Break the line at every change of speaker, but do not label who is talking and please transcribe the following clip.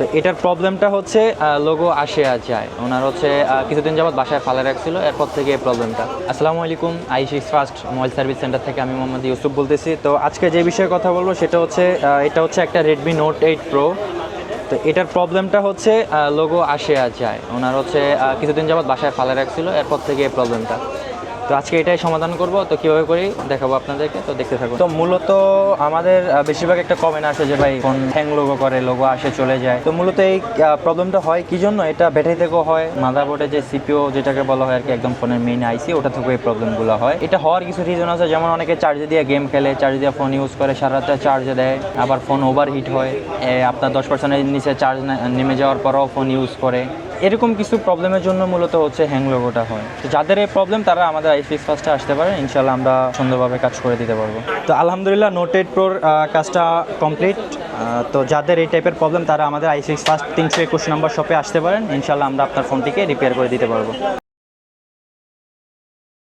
তো এটার প্রবলেমটা হচ্ছে লোগো আসে আর যায়। ওনার হচ্ছে কিছুদিন যাবত বাসায় ফালে রাখছিল, এরপর থেকে এই প্রবলেমটা। আসসালামু আলাইকুম I six first mobile service centre থেকে আমি মোহাম্মদ ইউসুফ বলতেছি। তো আজকে যে বিষয়ে কথা বলব, সেটা হচ্ছে এটা হচ্ছে একটা রেডমি নোট এইট প্রো তো এটার প্রবলেমটা হচ্ছে লোগো আসে আর যায়। ওনার হচ্ছে কিছুদিন যাবত বাসায় ফালে রাখছিল, এরপর থেকে এই প্রবলেমটা। তো আজকে এটাই সমাধান করব। তো কীভাবে করি দেখাবো আপনাদেরকে। তো দেখতে থাকুন। তো মূলত আমাদের বেশিরভাগ একটা কমেন্ট আসে যে, ভাই ফোন হ্যাং লোগো করে লোগো আসে, চলে যায়। তো মূলত এই প্রবলেমটা হয় কি জন্য? এটা ব্যাটারি থেকেও হয়। মাদারবোর্ডে যে সিপিও যেটাকে বলা হয় আর কি একদম ফোনের মেইন আইসি ওটা থেকেও এই প্রবলেমগুলো হয়। এটা হওয়ার কিছু রিজন আছে। যেমন অনেকে চার্জে দিয়ে গেম খেলে চার্জ দিয়ে ফোন ইউজ করে, সারা রাতে চার্জে দেয়। আবার ফোন ওভার হিট হয় আপনার দশ পার্সেন্টের নিচে চার্জ নেমে যাওয়ার পরেও ফোন ইউজ করে। এরকম কিছু প্রবলেমের জন্য মূলত হচ্ছে হ্যাং লোগোটা হয়। তো যাদের এই প্রবলেম তারা আমাদের সিক্স ফার্স্টে আসতে পারে ইনশাল্লাহ আমরা সুন্দরভাবে কাজ করে দিতে পারব। তো আলহামদুলিল্লাহ নোট এইট প্রোর কাজটা কমপ্লিট তো যাদের এই টাইপের প্রবলেম তারা আমাদের আই ফার্স্ট তিনশো একুশ নম্বর শপে আসতে পারেন। ইনশাল্লাহ আমরা আপনার ফোনটিকে রিপেয়ার করে দিতে পারব।